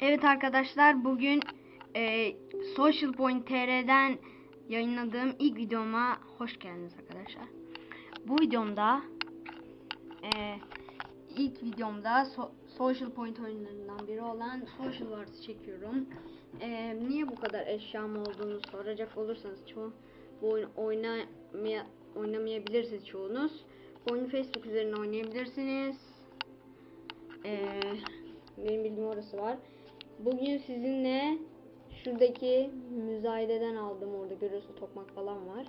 Evet arkadaşlar bugün e, Social Point TR'den yayınladığım ilk videoma hoş geldiniz arkadaşlar. Bu videomda e, ilk videomda so- Social Point oyunlarından biri olan Social Wars'ı çekiyorum. E, niye bu kadar eşyam olduğunu soracak olursanız çoğu bu oyunu oynamaya, oynamayabilirsiniz çoğunuz. Bu oyunu Facebook üzerinden oynayabilirsiniz. Ee, benim bildiğim orası var. Bugün sizinle şuradaki müzayededen aldım. Orada görüyorsunuz tokmak falan var.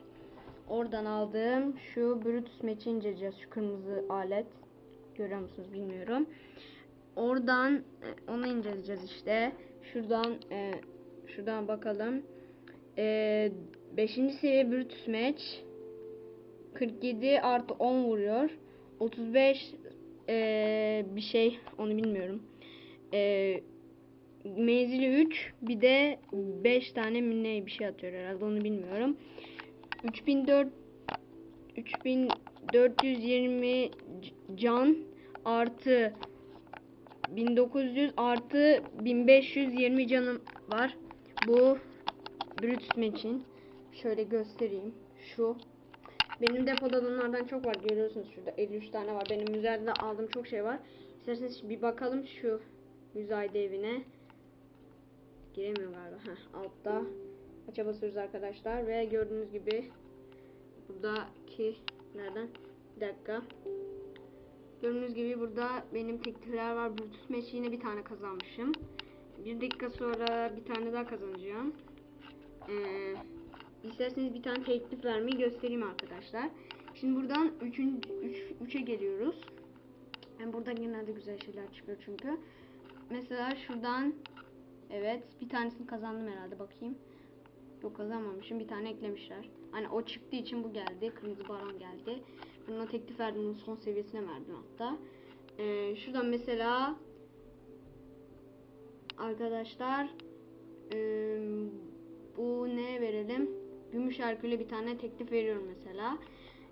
Oradan aldığım şu Brutus Match'i inceleyeceğiz. Şu kırmızı alet. Görüyor musunuz bilmiyorum. Oradan e, onu inceleyeceğiz işte. Şuradan e, şuradan bakalım. E, 5. seviye Brutus Match. 47 artı 10 vuruyor. 35 eee, bir şey onu bilmiyorum. Eee menzili 3 bir de 5 tane minne bir şey atıyor herhalde onu bilmiyorum. 3004 3420 c- can artı 1900 artı 1520 canım var. Bu Brutus için. Şöyle göstereyim. Şu benim depoda da onlardan çok var. Görüyorsunuz şurada 53 tane var. Benim müzayede aldığım çok şey var. İsterseniz bir bakalım şu müzayede evine. Giremiyor galiba. Heh, altta. Aç'a basıyoruz arkadaşlar. Ve gördüğünüz gibi buradaki nereden? Bir dakika. Gördüğünüz gibi burada benim teklifler var. Brutus Match yine bir tane kazanmışım. Bir dakika sonra bir tane daha kazanacağım. Ee, İsterseniz bir tane teklif vermeyi göstereyim arkadaşlar. Şimdi buradan 3. 3'e geliyoruz. Yani burada genelde güzel şeyler çıkıyor çünkü. Mesela şuradan evet bir tanesini kazandım herhalde bakayım. Yok kazanmamışım. Bir tane eklemişler. Hani o çıktığı için bu geldi. Kırmızı baron geldi. Ben ona teklif verdim. Onun son seviyesine verdim hatta. Ee, şuradan mesela arkadaşlar ee, bu ne verelim? Gümüş Herkül'e bir tane teklif veriyorum mesela.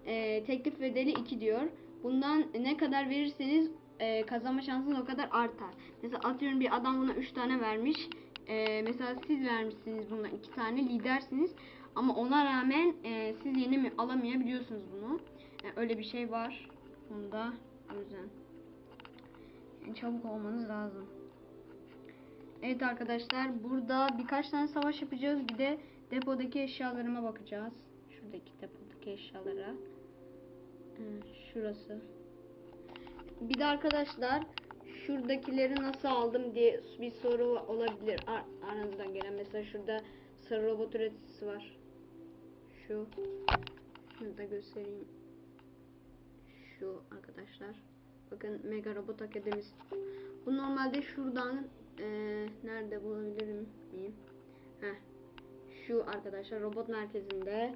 Ee, teklif bedeli 2 diyor. Bundan ne kadar verirseniz e, kazanma şansınız o kadar artar. Mesela atıyorum bir adam buna 3 tane vermiş. Ee, mesela siz vermişsiniz buna 2 tane lidersiniz. Ama ona rağmen e, siz yeni mi alamayabiliyorsunuz bunu. Yani öyle bir şey var. Bunda o yüzden. Yani çabuk olmanız lazım. Evet arkadaşlar burada birkaç tane savaş yapacağız. Bir de depodaki eşyalarıma bakacağız. Şuradaki depodaki eşyalara. Şurası. Bir de arkadaşlar şuradakileri nasıl aldım diye bir soru olabilir. Ar- aranızdan gelen mesela şurada sarı robot üreticisi var. Şu. Şunu da göstereyim. Şu arkadaşlar. Bakın Mega Robot Akademisi. Bu normalde şuradan eee, nerede bulabilirim miyim? Heh. Şu arkadaşlar robot merkezinde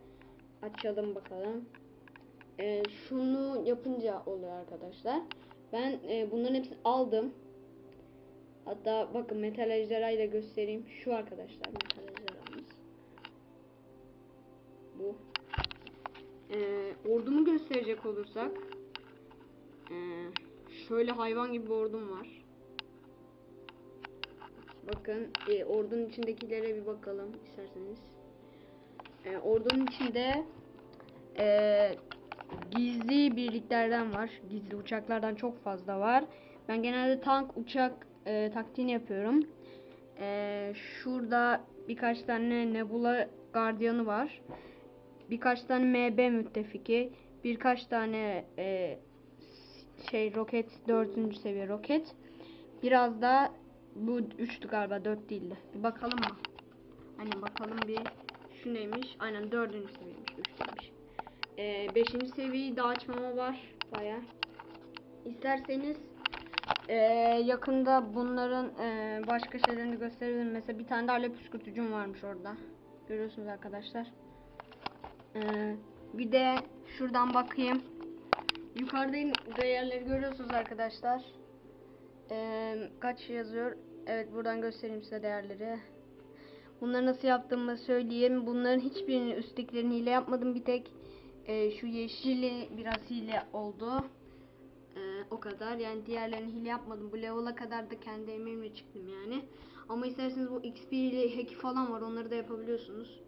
açalım bakalım. Eee, şunu yapınca oluyor arkadaşlar. Ben eee, bunların hepsini aldım. Hatta bakın metal ejderhayı da göstereyim. Şu arkadaşlar metal ejderhamız. Bu. Eee ordumu gösterecek olursak eee, şöyle hayvan gibi bir ordum var. Bakın e, ordunun içindekilere bir bakalım isterseniz. E, ordunun içinde e, gizli birliklerden var. Gizli uçaklardan çok fazla var. Ben genelde tank uçak e, taktiğini yapıyorum. E, şurada birkaç tane Nebula gardiyanı var. Birkaç tane MB müttefiki. Birkaç tane e, şey roket 4. seviye roket. Biraz da bu 3'tü galiba 4 değildi. Bir bakalım mı? Hani bakalım bir şu neymiş? Aynen 4. seviyeymiş 3 demiş. 5. Ee, seviyeyi daha açmama var baya. İsterseniz ee, yakında bunların ee, başka şeylerini gösterebilirim. Mesela bir tane de alev püskürtücüm varmış orada. Görüyorsunuz arkadaşlar. Ee, bir de şuradan bakayım. Yukarıda değerleri görüyorsunuz arkadaşlar. Ee, kaç yazıyor? Evet buradan göstereyim size değerleri. Bunları nasıl yaptığımı söyleyeyim. Bunların hiçbirini üsttekilerini hile yapmadım. Bir tek e, şu yeşili biraz hile oldu. Ee, o kadar. Yani diğerlerini hile yapmadım. Bu level'a kadar da kendi emeğimle çıktım yani. Ama isterseniz bu XP ile hack falan var. Onları da yapabiliyorsunuz.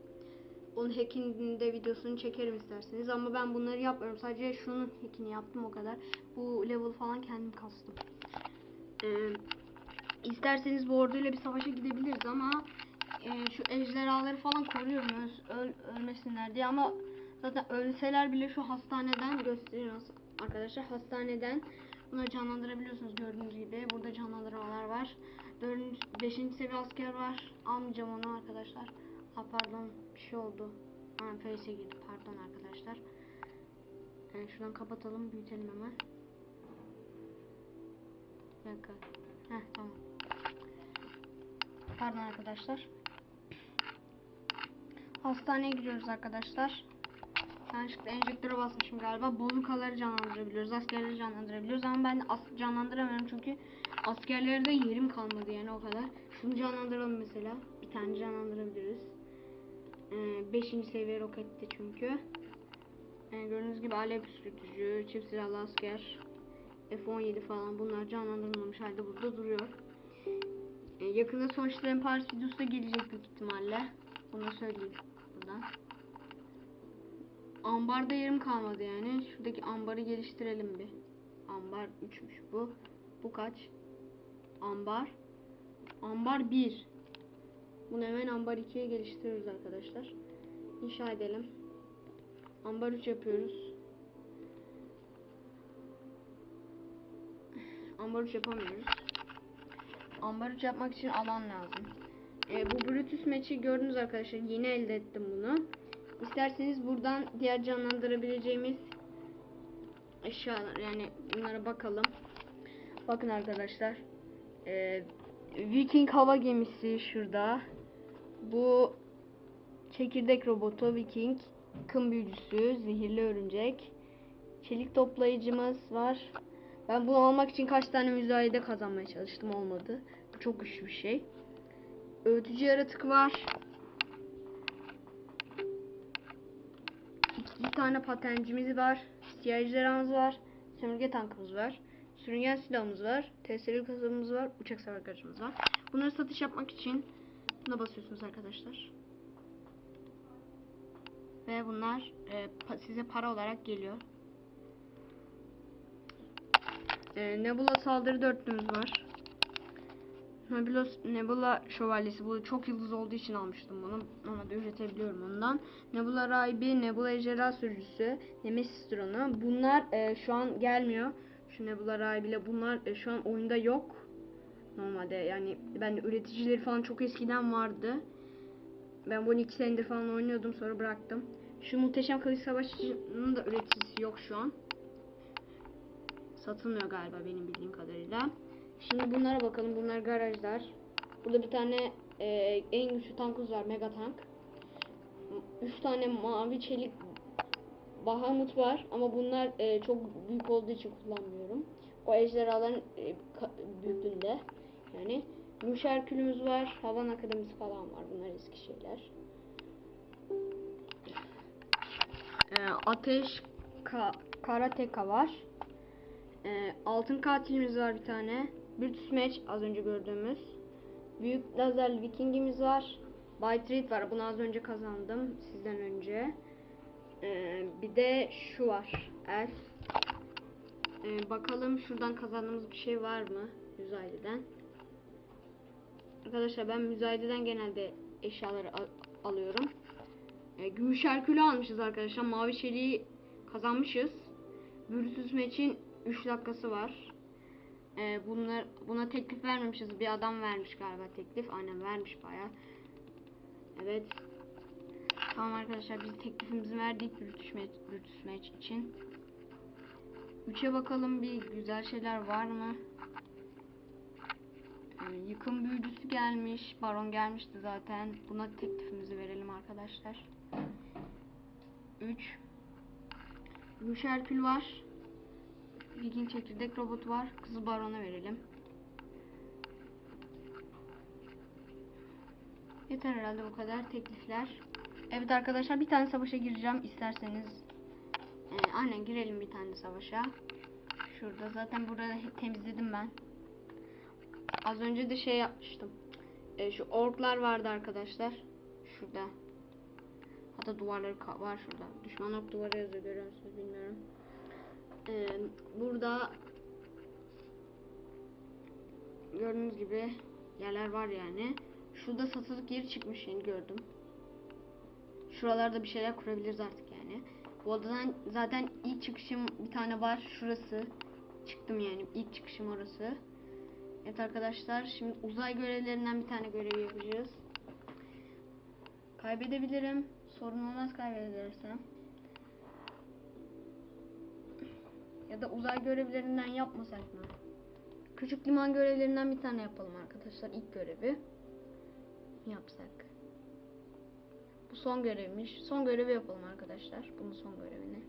Onun hack'inin de videosunu çekerim isterseniz. Ama ben bunları yapmıyorum. Sadece şunun hack'ini yaptım o kadar. Bu level falan kendim kastım. Ee, isterseniz bu orduyla bir savaşa gidebiliriz ama e, şu ejderhaları falan koruyorum öl- ölmesinler diye ama zaten ölseler bile şu hastaneden gösteriyoruz. Arkadaşlar hastaneden bunları canlandırabiliyorsunuz gördüğünüz gibi. Burada canlandırmalar var. 4. 5. seviye asker var. Almayacağım onu arkadaşlar. Ha pardon bir şey oldu. Ha face'e girdi pardon arkadaşlar. Yani şuradan kapatalım büyütelim hemen bir dakika. Heh, tamam. Pardon arkadaşlar. Hastaneye gidiyoruz arkadaşlar. Yanlışlıkla enjektöre basmışım galiba. Bolukaları canlandırabiliyoruz. Askerleri canlandırabiliyoruz ama ben as- canlandıramıyorum çünkü askerlerde yerim kalmadı yani o kadar. Şunu canlandıralım mesela. Bir tane canlandırabiliriz. 5. seviye roketti çünkü. Ee, gördüğünüz gibi alev püskürtücü, çift silahlı asker, F-17 falan bunlar canlandırılmamış halde burada duruyor. Ee, yakında sonuçların Paris videosu da gelecek büyük ihtimalle. Bunu söyleyeyim buradan. Ambarda yerim kalmadı yani. Şuradaki ambarı geliştirelim bir. Ambar 3'müş bu. Bu kaç? Ambar. Ambar 1. Bunu hemen ambar 2'ye geliştiriyoruz arkadaşlar. İnşa edelim. Ambar 3 yapıyoruz. Ambar 3 yapamıyoruz. Ambar 3 yapmak için alan lazım. E, bu Brutus maçı gördünüz arkadaşlar. Yeni elde ettim bunu. İsterseniz buradan diğer canlandırabileceğimiz eşyalar yani bunlara bakalım. Bakın arkadaşlar. E, Viking hava gemisi şurada. Bu çekirdek robotu Viking. Kın büyücüsü, zehirli örümcek. Çelik toplayıcımız var. Ben bunu almak için kaç tane müzayede kazanmaya çalıştım olmadı. Bu çok güçlü bir şey. Öğütücü yaratık var. İki tane patencimiz var. Siyah var. Sömürge tankımız var. Sürüngen silahımız var. Tesirli kasabımız var. Uçak savar aracımız var. Bunları satış yapmak için buna basıyorsunuz arkadaşlar. Ve bunlar e, pa- size para olarak geliyor. E, Nebula saldırı dörtlümüz var. Nebula, Nebula şövalyesi bu çok yıldız olduğu için almıştım bunu. Ona da üretebiliyorum ondan. Nebula rahibi, Nebula ejderha sürücüsü, Nemesis drone'u. Bunlar e, şu an gelmiyor. Şu Nebula rahibiyle bunlar e, şu an oyunda yok. Normalde yani ben üreticileri falan çok eskiden vardı. Ben bunu iki senedir falan oynuyordum sonra bıraktım. Şu muhteşem kılıç savaşçının da üreticisi yok şu an. Satılmıyor galiba benim bildiğim kadarıyla. Şimdi bunlara bakalım. Bunlar garajlar. Burada bir tane e, en güçlü tankımız var. Mega tank. Üç tane mavi çelik Bahamut var ama bunlar e, çok büyük olduğu için kullanmıyorum. O ejderhaların e, büyüklüğünde. Yani Müşerkülümüz var. Havan Akademisi falan var. Bunlar eski şeyler. E, ateş ka karateka var. E, altın katilimiz var bir tane. Brutus Match az önce gördüğümüz. Büyük lazer vikingimiz var. By Treat var. Bunu az önce kazandım sizden önce. Ee, bir de şu var. El. Ee, bakalım şuradan kazandığımız bir şey var mı? Müzayededen. Arkadaşlar ben müzayededen genelde eşyaları al- alıyorum. Ee, gümüş Herkül'ü almışız arkadaşlar. Mavi çeliği kazanmışız. Brutus Match'in 3 dakikası var. Ee, bunlar buna teklif vermemişiz. Bir adam vermiş galiba teklif. Aynen vermiş baya. Evet. Tamam arkadaşlar biz teklifimizi verdik Brutus Match için. 3'e bakalım bir güzel şeyler var mı? Ee, yıkım büyücüsü gelmiş. Baron gelmişti zaten. Buna teklifimizi verelim arkadaşlar. 3 Müşerkül var. Viking çekirdek robotu var. Kızı barona verelim. Yeter herhalde bu kadar teklifler. Evet arkadaşlar bir tane savaşa gireceğim isterseniz. Ee, aynen girelim bir tane savaşa. şurada. Zaten burada temizledim ben. Az önce de şey yapmıştım. E, şu orklar vardı arkadaşlar. Şurada. Hatta duvarları var şurada. Düşman ork duvarı yazıyor görüyor musunuz bilmiyorum. E, burada gördüğünüz gibi yerler var yani. Şurada satılık yeri çıkmış yeni gördüm. Şuralarda bir şeyler kurabiliriz artık yani. Bu odadan zaten ilk çıkışım bir tane var. Şurası. Çıktım yani. İlk çıkışım orası. Evet arkadaşlar şimdi uzay görevlerinden bir tane görev yapacağız. Kaybedebilirim. Sorun olmaz kaybedersem. Ya da uzay görevlerinden yapmasak mı? Küçük liman görevlerinden bir tane yapalım arkadaşlar. İlk görevi. Yapsak. Bu son görevmiş. Son görevi yapalım arkadaşlar. Bunun son görevini.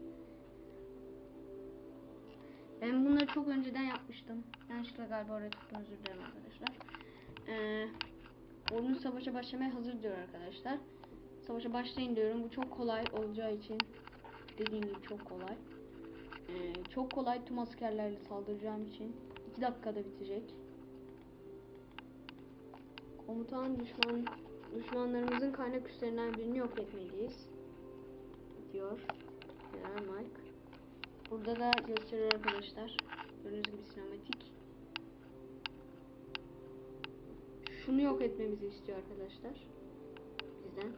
Ben bunları çok önceden yapmıştım. Yanlışlıkla galiba oraya tuttum özür dilerim arkadaşlar. Ee, oyun savaşa başlamaya hazır diyor arkadaşlar. Savaşa başlayın diyorum. Bu çok kolay olacağı için. Dediğim gibi çok kolay. Ee, çok kolay tüm askerlerle saldıracağım için. 2 dakikada bitecek. Komutan düşman düşmanlarımızın kaynak üslerinden birini yok etmeliyiz. Diyor. General Mike. Burada da gösteriyor arkadaşlar. Gördüğünüz gibi sinematik. Şunu yok etmemizi istiyor arkadaşlar. Bizden.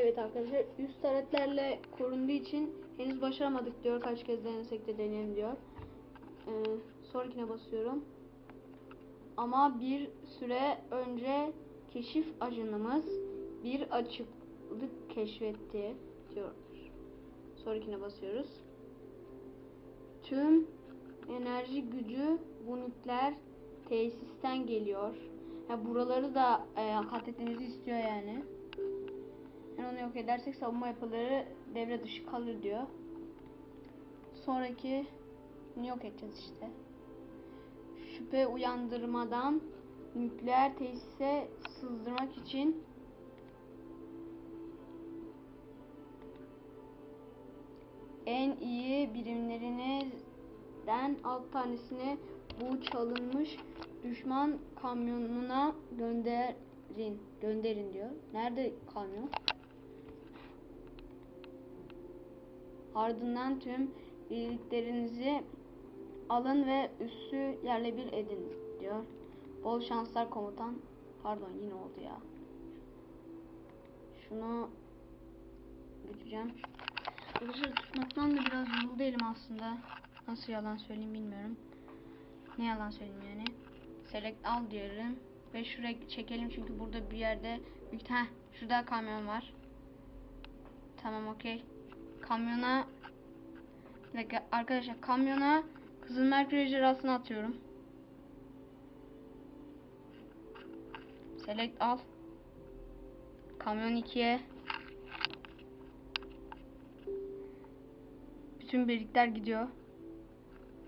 Evet arkadaşlar üst taretlerle korunduğu için henüz başaramadık diyor. Kaç kez denesek de deneyelim diyor. Ee, sonrakine basıyorum. Ama bir süre önce keşif ajanımız bir açıklık keşfetti diyor. Sonrakine basıyoruz. Tüm enerji gücü bu nükleer tesisten geliyor. Ya buraları da e, katletmemizi istiyor yani. Yani onu yok edersek savunma yapıları devre dışı kalır diyor. Sonraki yok edeceğiz işte. Şüphe uyandırmadan nükleer tesise sızdırmak için en iyi birimlerinizden alt tanesini bu çalınmış düşman kamyonuna gönderin gönderin diyor. Nerede kamyon? Ardından tüm birliklerinizi alın ve üssü yerle bir edin diyor. Bol şanslar komutan. Pardon yine oldu ya. Şunu götüreceğim. Arkadaşlar tutmaktan da biraz yoruldu elim aslında. Nasıl yalan söyleyeyim bilmiyorum. Ne yalan söyleyeyim yani. Select al diyorum. Ve şuraya çekelim çünkü burada bir yerde heh, şurada kamyon var. Tamam okey. Kamyona arkadaşlar kamyona Kızıl Merkür ejderhasını atıyorum. Select al. Kamyon 2'ye. Bütün birlikler gidiyor.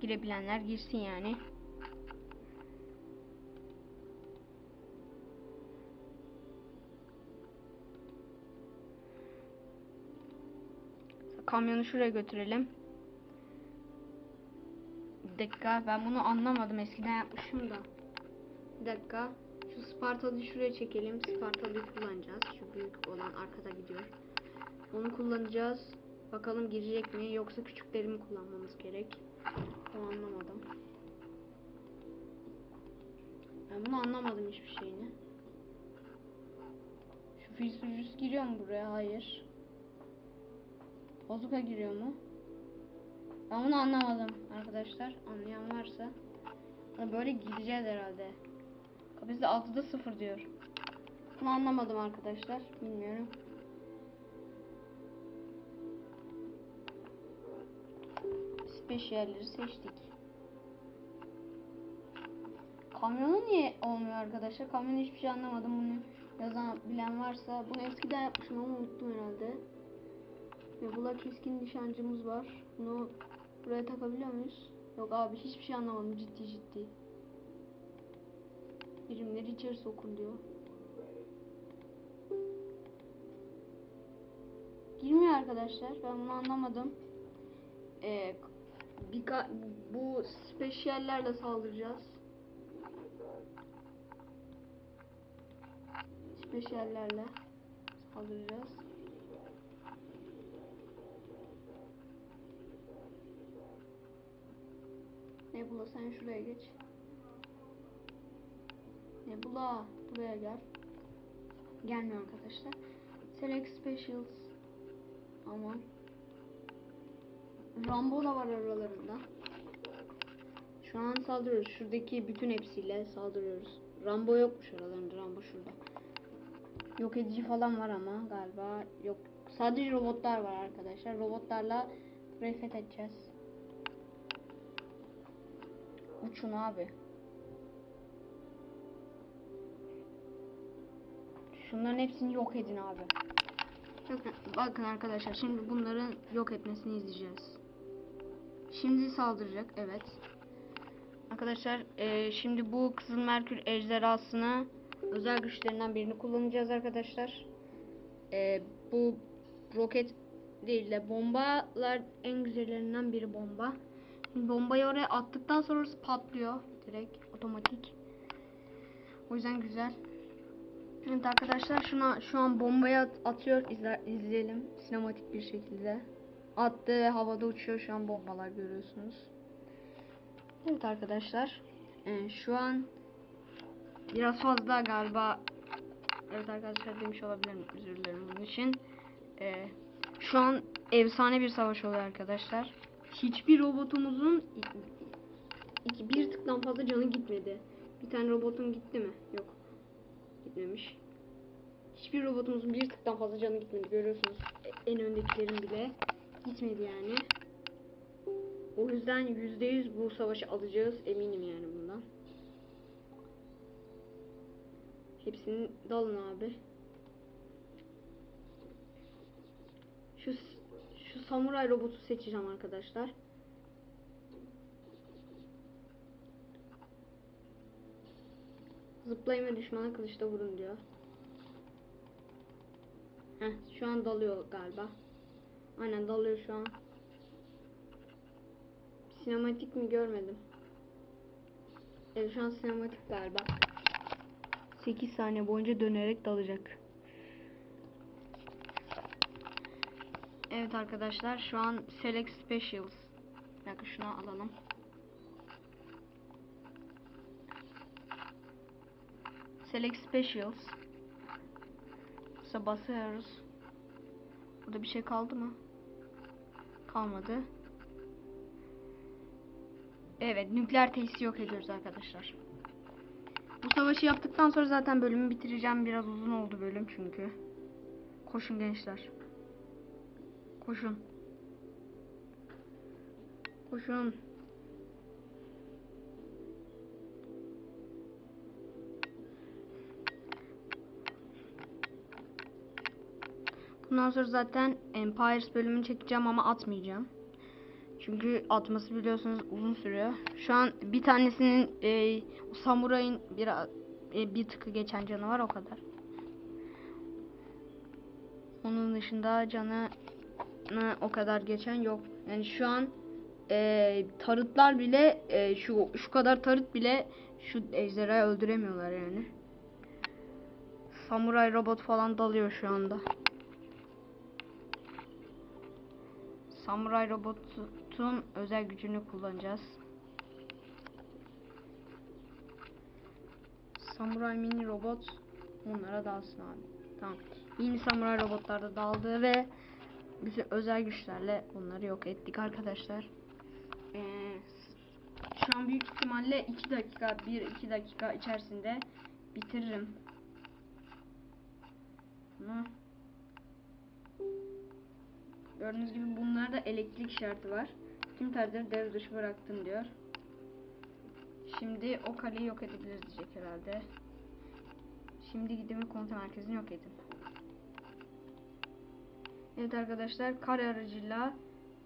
Girebilenler girsin yani. Kamyonu şuraya götürelim. Bir dakika ben bunu anlamadım eskiden yapmışım da. Bir dakika. Şu Spartalı'yı şuraya çekelim. Spartalı'yı kullanacağız. Şu büyük olan arkada gidiyor. Onu kullanacağız. Bakalım girecek mi yoksa küçüklerimi kullanmamız gerek. Onu anlamadım. Ben bunu anlamadım hiçbir şeyini. Şu Filsucus giriyor mu buraya? Hayır. Bozuka giriyor mu? Ben bunu anlamadım arkadaşlar. Anlayan varsa. Ama Böyle gideceğiz herhalde. Kapasite 6'da 0 diyor. Bunu anlamadım arkadaşlar. Bilmiyorum. Spesiyalleri seçtik. Kamyonu niye olmuyor arkadaşlar? Kamyonu hiçbir şey anlamadım. Bunu yazan bilen varsa. Bunu eskiden yapmışım ama unuttum herhalde. Yapıla keskin nişancımız var. Bunu buraya takabiliyor muyuz? Yok abi hiçbir şey anlamadım ciddi ciddi. Birimleri içeri sokun diyor. Girmiyor arkadaşlar. Ben bunu anlamadım. Ee, bu spesiyallerle saldıracağız. Spesiyallerle saldıracağız. Nebula sen şuraya geç. Nebula buraya gel. Gelmiyor arkadaşlar. Select Specials. Aman. Rambo da var aralarında. Şu an saldırıyoruz. Şuradaki bütün hepsiyle saldırıyoruz. Rambo yokmuş aralarında. Rambo şurada. Yok edici falan var ama galiba yok. Sadece robotlar var arkadaşlar. Robotlarla burayı fethedeceğiz. Uçun abi. Şunların hepsini yok edin abi. Bakın, arkadaşlar şimdi bunların yok etmesini izleyeceğiz. Şimdi saldıracak evet. Arkadaşlar eee, şimdi bu Kızıl Merkür ejderhasını özel güçlerinden birini kullanacağız arkadaşlar. Eee, bu roket değil de bombalar en güzellerinden biri bomba. Bombayı oraya attıktan sonra patlıyor direkt otomatik. O yüzden güzel. Evet arkadaşlar şuna şu an bombayı at- atıyor izler, izleyelim sinematik bir şekilde. Attı ve havada uçuyor şu an bombalar görüyorsunuz. Evet arkadaşlar e, şu an biraz fazla galiba evet arkadaşlar demiş olabilirim özür dilerim bunun için. E, şu an efsane bir savaş oluyor arkadaşlar. Hiçbir robotumuzun iki, bir tıktan fazla canı gitmedi. Bir tane robotum gitti mi? Yok gitmemiş. Hiçbir robotumuzun bir tıktan fazla canı gitmedi. Görüyorsunuz E- en öndekilerin bile gitmedi yani. O yüzden yüzde yüz bu savaşı alacağız. Eminim yani bundan. Hepsini dalın abi. Şu samuray robotu seçeceğim arkadaşlar. Zıplayın ve düşmana kılıçla vurun diyor. Heh, şu an dalıyor galiba. Aynen dalıyor şu an. Sinematik mi görmedim. Evet şu an sinematik galiba. 8 saniye boyunca dönerek dalacak. Evet arkadaşlar şu an Select Specials. Bir dakika şunu alalım. Select Specials. Mesela basıyoruz. Burada bir şey kaldı mı? Kalmadı. Evet, nükleer tesisi yok ediyoruz arkadaşlar. Bu savaşı yaptıktan sonra zaten bölümü bitireceğim. Biraz uzun oldu bölüm çünkü. Koşun gençler. Koşun. Koşun. Bundan sonra zaten Empires bölümünü çekeceğim ama atmayacağım. Çünkü atması biliyorsunuz uzun sürüyor. Şu an bir tanesinin e, samurayın bir e, bir tıkı geçen canı var o kadar. Onun dışında canı o kadar geçen yok. Yani şu an e, tarıtlar bile e, şu şu kadar tarıt bile şu ejderhayı öldüremiyorlar yani. Samuray robot falan dalıyor şu anda. Samuray robotun özel gücünü kullanacağız. Samuray mini robot onlara dalsın abi. Tamam. Mini samuray robotlar da daldı ve bütün özel güçlerle onları yok ettik arkadaşlar. Ee, şu an büyük ihtimalle 2 dakika 1-2 dakika içerisinde bitiririm. Bunu Gördüğünüz gibi bunlarda elektrik işareti var. Tüm tercihleri devre dışı bıraktım diyor. Şimdi o kaleyi yok edebiliriz diyecek herhalde. Şimdi gidin komuta merkezini yok edin. Evet arkadaşlar kare aracıyla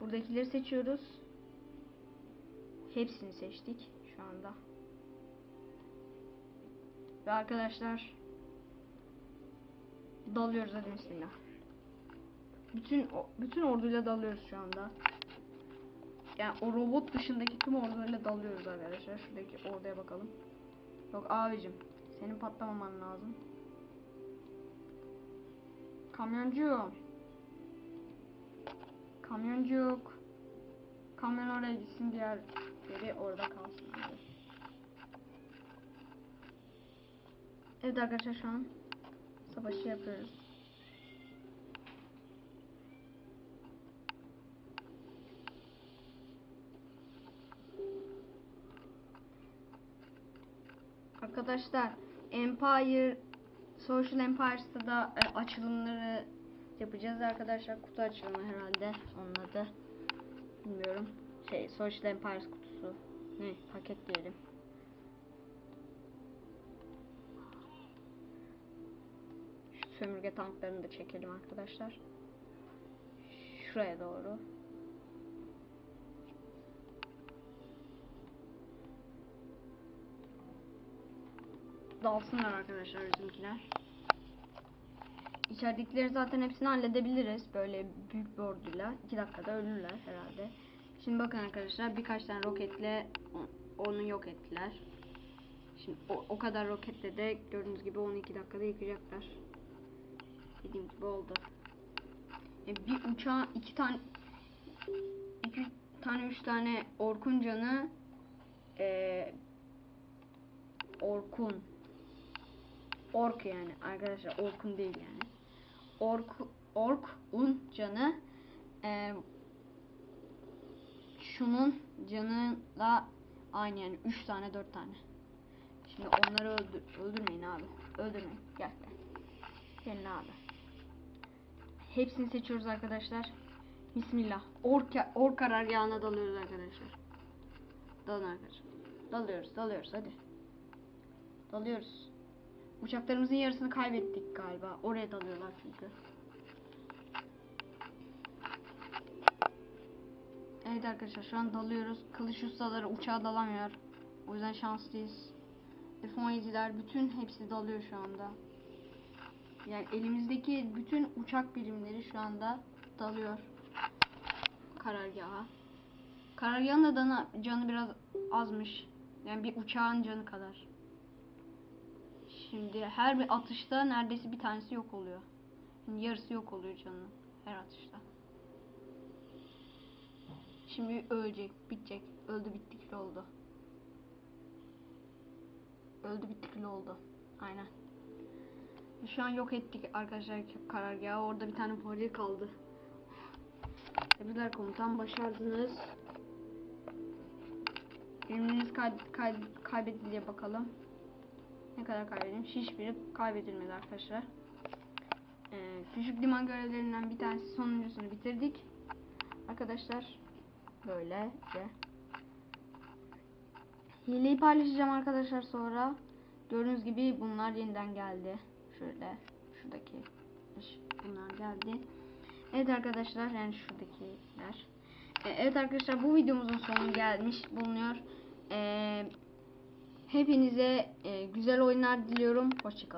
buradakileri seçiyoruz. Hepsini seçtik şu anda. Ve arkadaşlar dalıyoruz hadi bismillah. Bütün bütün orduyla dalıyoruz şu anda. Yani o robot dışındaki tüm orduyla dalıyoruz arkadaşlar. Şuradaki orduya bakalım. Yok abicim. Senin patlamaman lazım. Kamyoncu. Kamyoncuk. Kamyon oraya gitsin diğer biri orada kalsın abi. Evet arkadaşlar şu an savaşı yapıyoruz. Arkadaşlar Empire Social Empires'ta da e, açılımları yapacağız arkadaşlar. Kutu açılımı herhalde onun adı. Bilmiyorum. Şey Social Empires kutusu. Ne paket diyelim. Şu sömürge tanklarını da çekelim arkadaşlar. Şuraya doğru. Dalsınlar arkadaşlar bizimkiler. İçeridekileri zaten hepsini halledebiliriz. Böyle büyük bir orduyla. 2 dakikada ölürler herhalde. Şimdi bakın arkadaşlar birkaç tane roketle onu yok ettiler. Şimdi o, o kadar roketle de gördüğünüz gibi 12 dakikada yıkacaklar. Dediğim gibi oldu. E, bir uçağa iki tane iki tane üç tane Orkun canı e, Orkun Ork yani arkadaşlar Orkun değil yani. Ork Ork un canı e, şunun canıyla aynı yani 3 tane 4 tane. Şimdi onları öldür, öldürmeyin abi. Öldürmeyin. Gel gel. Gelin abi. Hepsini seçiyoruz arkadaşlar. Bismillah. Ork, ork karargahına dalıyoruz arkadaşlar. Dalın arkadaşlar. Dalıyoruz, dalıyoruz hadi. Dalıyoruz. Uçaklarımızın yarısını kaybettik galiba. Oraya dalıyorlar çünkü. Evet arkadaşlar şu an dalıyoruz. Kılıç ustaları uçağa dalamıyor. O yüzden şanslıyız. F-17'ler bütün hepsi dalıyor şu anda. Yani elimizdeki bütün uçak birimleri şu anda dalıyor karargaha. Karargahın da canı biraz azmış. Yani bir uçağın canı kadar. Şimdi her bir atışta neredeyse bir tanesi yok oluyor. Yani yarısı yok oluyor canının her atışta. Şimdi ölecek, bitecek. Öldü bitti oldu. Öldü bitti oldu. Aynen. Şu an yok ettik arkadaşlar karargahı. Orada bir tane varil kaldı. Tebrikler komutan başardınız. Biriminiz kay kay kaybedildi diye bakalım. Ne kadar kaybedilmiş? Hiçbiri kaybedilmedi arkadaşlar. Ee, küçük liman görevlerinden bir tanesi sonuncusunu bitirdik. Arkadaşlar böylece. Hileyi paylaşacağım arkadaşlar sonra. Gördüğünüz gibi bunlar yeniden geldi. Şöyle şuradaki bunlar geldi. Evet arkadaşlar yani şuradakiler. Ee, evet arkadaşlar bu videomuzun sonu gelmiş bulunuyor. Ee, hepinize e, güzel oyunlar diliyorum. Hoşçakalın.